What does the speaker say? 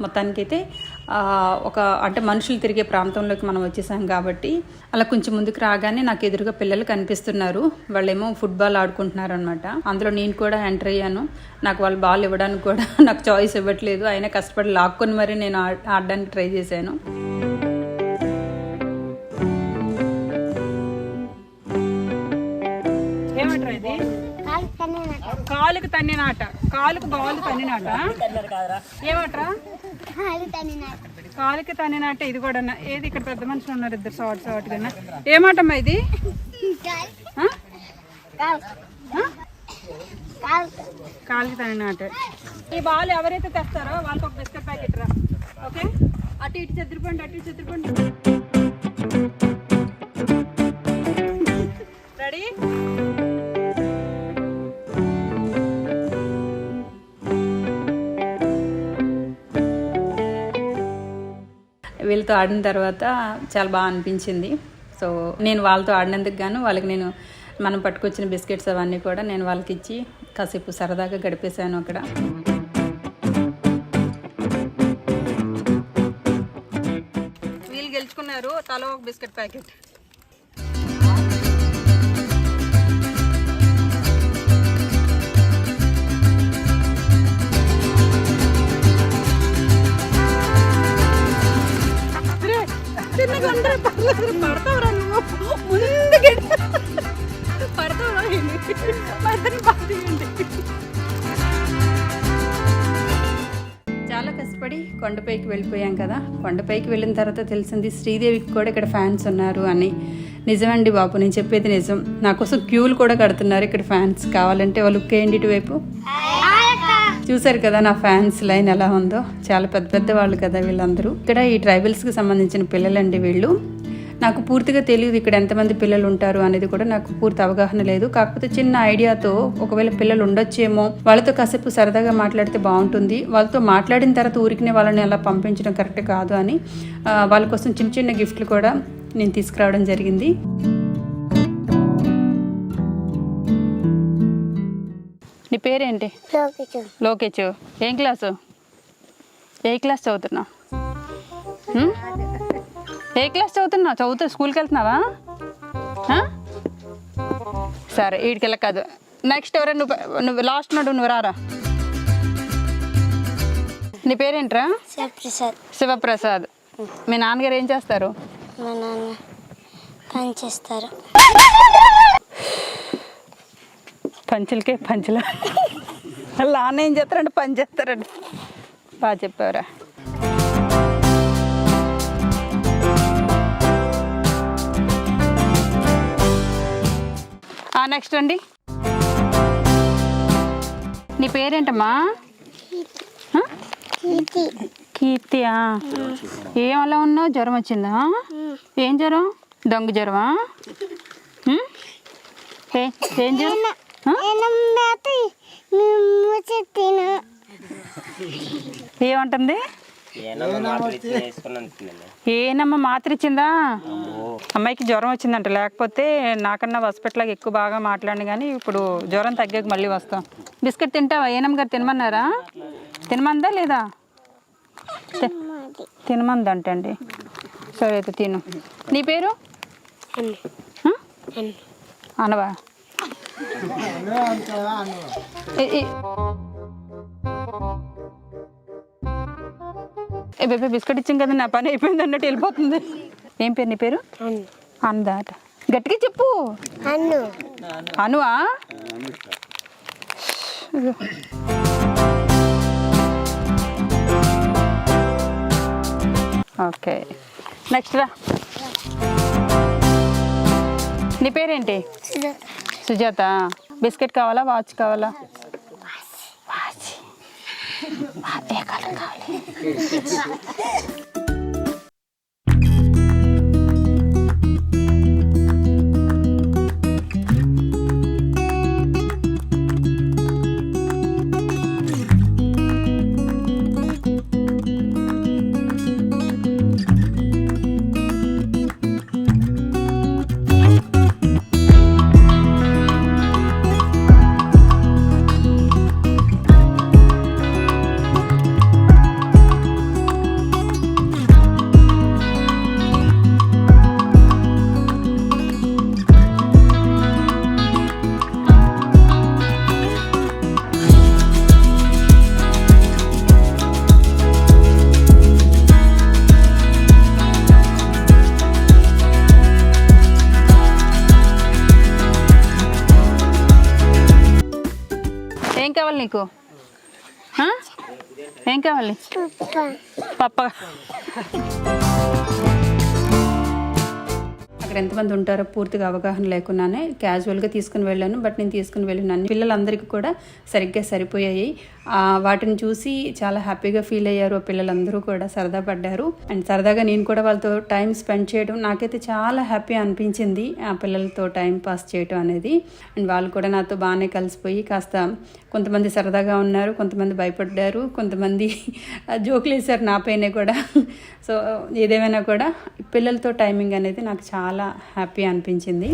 మొత్తానికైతే ఒక అంటే మనుషులు తిరిగే ప్రాంతంలోకి మనం వచ్చేసాం కాబట్టి అలా కొంచెం ముందుకు రాగానే నాకు ఎదురుగా పిల్లలు కనిపిస్తున్నారు. వాళ్ళేమో ఫుట్బాల్ ఆడుకుంటున్నారు అనమాట అందులో నేను కూడా ఎంటర్ అయ్యాను. నాకు వాళ్ళు బాల్ ఇవ్వడానికి కూడా నాకు చాయిస్ ఇవ్వట్లేదు. అయినా కష్టపడి లాక్కొని మరి నేను ఆడ- ఆడడానికి ట్రై చేశాను. కాలుకు తన్నినాట కాలుకు బాల్ తన్నినాట ఏమంటారా? కాలుకి తన్నినాట ఇది కూడా ఏది ఇక్కడ పెద్ద మనుషులు ఉన్నారు ఇద్దరు షార్ట్ షార్ట్గా ఏమాటమ్మా ఇది? కాలుకి తన్నినాట ఈ బాల్ ఎవరైతే తెస్తారో వాళ్ళకి ఒక బిస్కెట్ ప్యాకెట్ రా. ఓకే? అటు ఇటు చెదిరిపోండి అటు ఇటు చెదిరిపోండి. రెడీ? వీళ్ళతో ఆడిన తర్వాత చాలా బాగా అనిపించింది. సో నేను వాళ్ళతో ఆడినందుకు గాను వాళ్ళకి నేను మనం పట్టుకొచ్చిన బిస్కెట్స్ అవన్నీ కూడా నేను వాళ్ళకి ఇచ్చి కాసేపు సరదాగా గడిపేశాను అక్కడ. వీళ్ళు గెలుచుకున్నారు. తల ఒక బిస్కెట్ ప్యాకెట్. పడతావురా నువ్వు? ముందుకి. పడతావురా పడతాను బాగుంది చాలా కష్టపడి కొండపైకి వెళ్ళిపోయాం కదా. కొండపైకి వెళ్ళిన తర్వాత తెలిసింది శ్రీదేవికి కూడా ఇక్కడ ఫ్యాన్స్ ఉన్నారు అని. నిజమండి బాబు నేను చెప్పేది నిజం. నా కోసం క్యూలు కూడా కడుతున్నారు ఇక్కడ ఫ్యాన్స్. కావాలంటే వాళ్ళు ఉక్కేయండి ఇటువైపు? చూసారు కదా నా ఫ్యాన్స్ లైన్ ఎలా ఉందో. చాలా పెద్ద పెద్ద వాళ్ళు కదా వీళ్ళందరూ. ఇక్కడ ఈ ట్రైబల్స్కి సంబంధించిన పిల్లలండి వీళ్ళు. నాకు పూర్తిగా తెలియదు ఇక్కడ ఎంతమంది పిల్లలు ఉంటారు అనేది కూడా నాకు పూర్తి అవగాహన లేదు. కాకపోతే చిన్న ఐడియాతో ఒకవేళ పిల్లలు ఉండొచ్చేమో వాళ్ళతో కాసేపు సరదాగా మాట్లాడితే బాగుంటుంది. వాళ్ళతో మాట్లాడిన తర్వాత ఊరికినే వాళ్ళని అలా పంపించడం కరెక్ట్ కాదు అని వాళ్ళ కోసం చిన్న చిన్న గిఫ్ట్లు కూడా నేను తీసుకురావడం జరిగింది. నీ పేరేంటి? లోకేష్. ఏం క్లాసు? ఏ క్లాస్ చదువుతున్నావు? ఏ క్లాస్ చదువుతున్నావు? చదువుతూ స్కూల్కి వెళ్తున్నావా? సరే వీడికి కాదు నెక్స్ట్ ఎవరైనా నువ్వు నువ్వు లాస్ట్ నాడు నువ్వు రారా? నీ పేరేంట్రా? శివప్రసాద్. శివప్రసాద్. మీ నాన్నగారు ఏం చేస్తారు? మా నాన్న పని చేస్తారు. పంచులకే పంచుల? వాళ్ళ నాన్న ఏం చేస్తారంటే పని చేస్తారండి. బాగా చెప్పారా నెక్స్ట్ అండి నీ పేరేంటమ్మా? కీర్తియా ఏం అలా ఉన్నావు? జ్వరం వచ్చిందా? ఏం జ్వరం? దొంగ జ్వరమా? ఏ జ్వరం? ఏమంటుంది? ఏనమ్మ మాత్ర ఇచ్చిందా? అమ్మాయికి జ్వరం వచ్చిందంట. లేకపోతే నాకన్నా హాస్పిటల్కి ఎక్కువ బాగా మాట్లాడిన కానీ ఇప్పుడు జ్వరం తగ్గాక మళ్ళీ వస్తాం. బిస్కెట్ తింటావా? ఏనమ్మ గారు తినమన్నారా? తినమందా లేదా? తినమందంటండి. సరే అయితే తిను. నీ పేరు? అనవా? ఏ- ఏ- బేబీ బిస్కెట్ ఇచ్చాం కదా నా పని అయిపోయింది అన్నట్టు వెళ్ళిపోతుంది. ఏం పేరు నీ పేరు? అందాట గట్టిగా చెప్పు. అన్ను. అనువా. ఓకే. నెక్స్ట్ రా. నీ పేరేంటి? సుజాత. బిస్కెట్ కావాలా వాచ్ కావాలా? 아, 애가 들어가 네. కావాలి నీకు? ఏం కావాలి? పప్ప. అక్కడ ఎంతమంది ఉంటారో పూర్తిగా అవగాహన లేకున్నానే క్యాజువల్గా తీసుకుని వెళ్ళాను బట్ నేను తీసుకుని వెళ్ళిన అన్ని పిల్లలందరికీ కూడా సరిగ్గా సరిపోయాయి. వాటిని చూసి చాలా హ్యాపీగా ఫీల్ అయ్యారు. పిల్లలందరూ కూడా సరదా పడ్డారు. అండ్ సరదాగా నేను కూడా వాళ్ళతో టైం స్పెండ్ చేయడం నాకైతే చాలా హ్యాపీ అనిపించింది ఆ పిల్లలతో టైం పాస్ చేయడం అనేది. అండ్ వాళ్ళు కూడా నాతో బాగానే కలిసిపోయి కాస్త కొంతమంది సరదాగా ఉన్నారు కొంతమంది భయపడ్డారు కొంతమంది జోకులు వేశారు నాపైనే కూడా. సో ఏదేమైనా కూడా పిల్లలతో టైమింగ్ అనేది నాకు చాలా హ్యాపీ అనిపించింది.